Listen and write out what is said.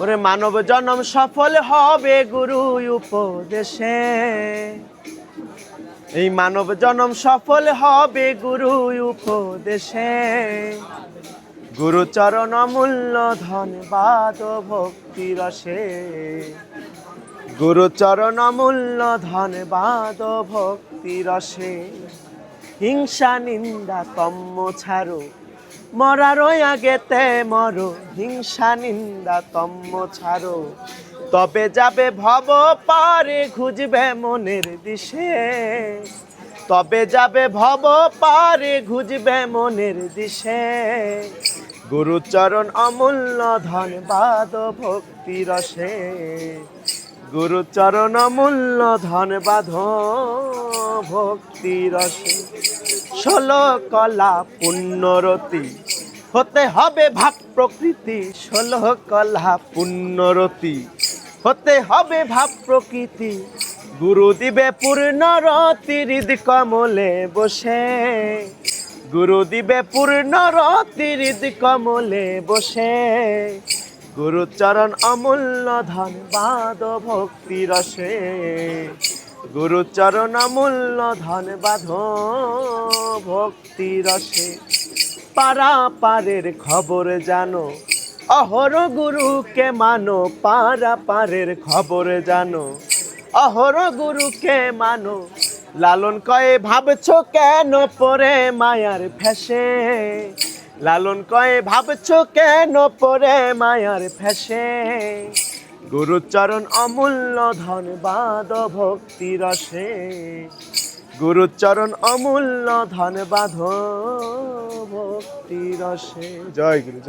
ওরে মানব জনম সফল হবে গুরু উপদেশে। এই মানব জনম সফল হবে গুরু উপদেশে। গুরুচরণ অমূল্য ধন বাদ ভক্তি রসে। গুরুচরণ অমূল্য ধন বাদ ভক্তি রসে। হিংসা নিন্দা তম্ম ছাড়ো মরার আগেতে মরো, হিংসা, নিন্দা তম্ম ছাড়ো। তবে যাবে ভব পারে, খুঁজবে মনের দিশে। তবে যাবে ভব পারে, খুঁজবে মনের দিশে। গুরুচরণ অমূল্য ধন, বাদ ভক্তি রসে। গুরুচরণ অমূল্য ধন বাধ ভক্তি রসে। ষোলো কলা পুণ্যরতি। হতে হবে ভাব প্রকৃতি। ষোলো কলা পুণ্যরতি। হতে হবে ভাব প্রকৃতি। গুরু দিবে পূর্ণ রতি হৃদ কমলে বসে। গুরু দিবে পূর্ণ রতি হৃদ কমলে বসে। গুরুচরণ অমূল্য ধন, বাদ ভক্তি রসে। গুরুচরণ অমূল্য ধন বাধ, ভক্তি রসে। পারা পারের খবর জানো, অহর গুরুকে মানো পারা পারের খবর জানো। অহর গুরুকে মানো, লালন কয়ে ভাবছ কেন পরে মায়ার ফেসে? লালন কয়ে ভাবছ কেন পরে মায়ার ফেসে? গুরুচরণ অমূল্য ধনবাদ ভক্তি রসে। গুরুচরণ অমূল্য ধনবাদ ভক্তি রসে। জয় গুরু